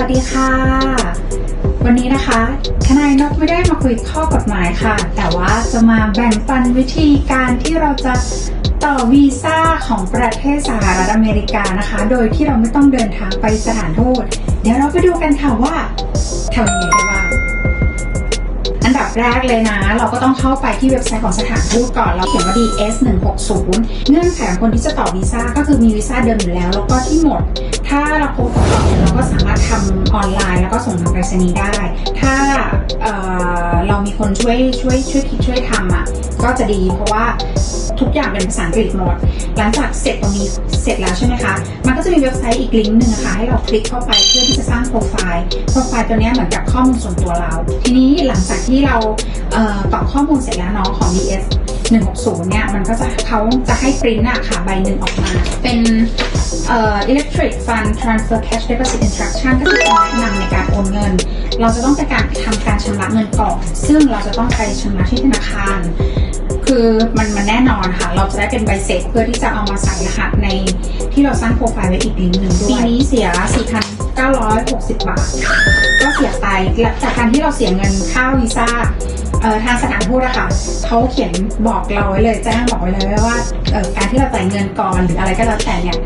วัสดีค่ะ วันนี้นะคะทนายนกไม่ได้มาคุยข้อกฎหมายค่ะ แต่ว่าจะมาแบ่งปันวิธีการที่เราจะต่อวีซ่าของประเทศสหรัฐอเมริกานะคะ โดยที่เราไม่ต้องเดินทางไปสถานทูตเดี๋ยวเราไปดูกันค่ะว่าทำยังไงได้บ้างอันดับแรกเลยนะ เราก็ต้องเข้าไปที่เว็บไซต์ของสถานทูตก่อนเราเขียนว่า DS 160เงื่อนไขของคนที่จะต่อวีซ่าก็คือมีวีซ่าเดิมอยู่แล้ว แล้วก็ที่หมด ถ้าเราครบกำหนดเนี่ยเรา ก็ส่งทางไปรษณีย์ได้ ถ้าเเรามีคนช่วยช่วยช่วยคิดช่วยทำอะก็จะดีเพราะว่าทุกอย่างเป็นภาษาอังกฤษหมด หลังจากเสร็จตรงนี้เสร็จแล้วใช่ไหมคะ มันก็จะมีเว็บไซต์อีกลิงก์หนึ่งนะคะให้เราคลิกเข้าไปเพื่อที่จะสร้างโปรไฟล์ โปรไฟล์ตัวนี้เหมือนกับข้อมูลส่วนตัวเรา ทีนี้หลังจากที่เราเอ่อกรอกข้อมูลเสร็จแล้วเนาะของ DS 160 เนี่ย มันก็จะเขาจะให้ปริ้นอะค่ะใบหนึ่งออกมา เป็นเอ่อ electric fund transfer cash deposit instruction ก็คือคำแนะนำในการโอนเงิน เราจะต้องไปการทำการชำระเงินก่อน ซึ่งเราจะต้องไปชำระที่ธนาคาร คือมันมันแน่นอนค่ะ เราจะได้เป็นใบเสร็จเพื่อที่จะเอามาใส่รหัสในที่เราสร้างโปรไฟล์ไว้อีกลิงก์หนึ่งด้วยปีนี้เสีย 4,960 บาท ก็เสียไปและจากการที่เราเสียเงินค่าวีซ่าทางสถานทูตอะค่ะเขาเขียนบอกเราไว้เลยแจ้งบอกไว้เลยว่าการที่เราจ่ายเงินก่อนหรืออะไรก็แล้วแต่เนี่ย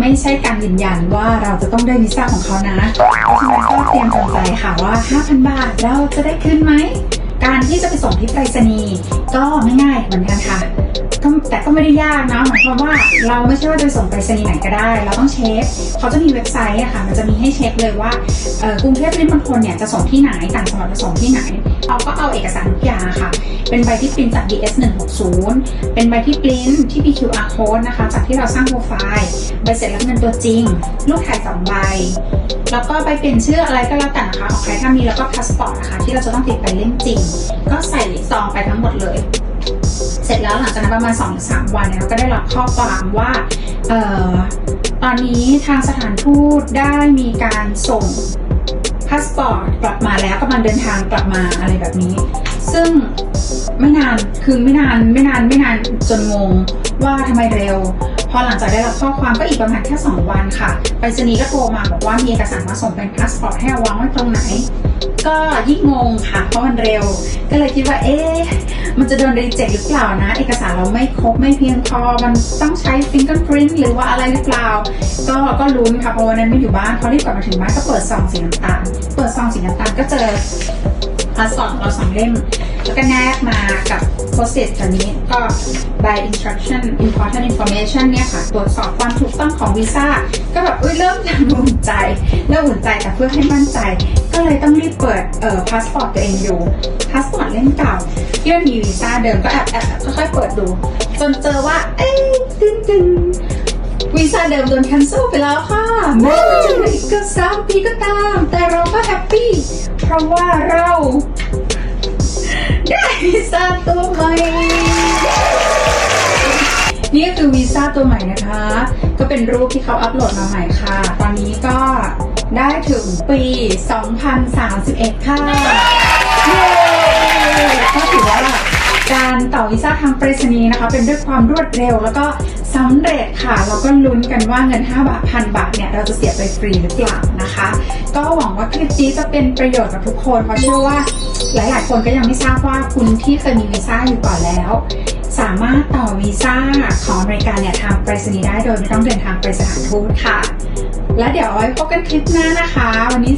ไม่ใช่การยืนยันว่าเราจะต้องได้วีซ่าของเขานะเพราะฉะนั้นก็เตรียมใจค่ะว่า 5,000 บาทเราจะได้คืนไหมการที่จะไปส่งที่ไปรษณีย์ก็ไม่ง่ายเหมือนกันค่ะ ไม่ได้ยากนะหมายความว่าเราไม่ใช่ว่าจะส่งไปรษณีย์ไหนก็ได้ เราต้องเช็คเขาจะมีเว็บไซต์อะค่ะ มันจะมีให้เช็คเลยว่ากรุงเทพปริมณฑลเนี่ยจะส่งที่ไหนต่างจังหวัดจะส่งที่ไหน เราก็เอาเอกสารทุกอย่างค่ะ เป็นใบที่ปริ้นจาก DS 160เป็นใบที่ปริ้นที่มี QR code นะคะ จากที่เราสร้างโปรไฟล์ใบเสร็จรับเงินตัวจริง รูปถ่ายสองใบแล้วก็ไปเปลี่ยนชื่ออะไรก็แล้วแต่นะคะของใครถ้ามีแล้วก็พาสปอร์ตนะคะที่เราจะต้องติดไปเล่มจริง ก็ใส่ซองไปทั้งหมดเลย เสร็จแล้วหลังจากนั้นประมาณ2อสามวันเนี่ยเราก็ได้รับข้อความว่าเอ่อตอนนี้ทางสถานทูตได้มีการส่งพาสปอร์ตกลับมาแล้วกำลังเดินทางกลับมาอะไรแบบนี้ ซึ่งไม่นานคือไม่นานไม่นานไม่นานจนงงว่าทำไมเร็ว พอหลังจากได้รับข้อความก็อีกประมาณแค่ 2 วันค่ะ ไปรษณีย์ก็โทรมาบอกว่ามีเอกสารมาส่งเป็นพาสปอร์ตให้วางไว้ตรงไหน ก็ยิ่งงงค่ะ เพราะมันเร็ว ก็เลยคิดว่า เอ๊ะ มันจะโดนรีเจ็คหรือเปล่านะ เอกสารเราไม่ครบไม่เพียงพอ มันต้องใช้ fingerprint หรือว่าอะไรหรือเปล่า ก็ก็ลุ้นค่ะเพราะวันนั้นไม่อยู่บ้านเขารีบกลับมาถึงบ้านก็เปิดซองสีน้ำตาล เปิดซองสีน้ำตาลก็เจอ พาสอร์ตของเราสองเล่ม แล้วก็แนบมากับโพสเซตตัวนี้ก็ by instruction important information เนี่ยค่ะ ตรวจสอบความถูกต้องของวีซ่า ก็แบบอุ้ยเริ่มจะอุ่นใจ เริ่มอุ่นใจแต่เพื่อให้มั่นใจ ก็เลยต้องรีบเปิดเอ่อพาสปอร์ตตัวเองดูพาสปอร์ตเล่มเก่าที่มันมีวีซ่าเดิมก็แอบแอบค่อยๆเปิดดู จนเจอว่า เอ้ยตึงตึงวีซ่าเดิมโดน cancel ไปแล้วค่ะแม้จะเหลืออีกเกือบสามปีก็ตาม แต่เรา เพราะว่าเราได้วีซ่าตัวใหม่ นี่ก็คือวีซ่าตัวใหม่นะคะ ก็เป็นรูปที่เขาอัปโหลดมาใหม่ค่ะ ตอนนี้ก็ได้ถึงปี 2031 ค่ะก็ถือว่า การต่อวีซ่าทางไปรษณีย์นะคะ เป็นด้วยความรวดเร็วแล้วก็สำเร็จค่ะเราก็ลุ้นกันว่าเงิน 5 บาทพันบาทเนี่ย เราจะเสียไปฟรีหรือเปล่านะคะ ก็หวังว่าคลิปนี้จะเป็นประโยชน์กับทุกคนเพราะเชื่อว่าหลาย ๆ คนก็ยังไม่ทราบว่าคุณที่เคยมีวีซ่าอยู่ก่อนแล้ว สามารถต่อวีซ่าของอเมริกาเนี่ยทางไปรษณีย์ได้โดยไม่ต้องเดินทางไปสถานทูตค่ะ แล้วเดี๋ยวเอาไว้พบกันคลิปหน้านะคะ วันนี้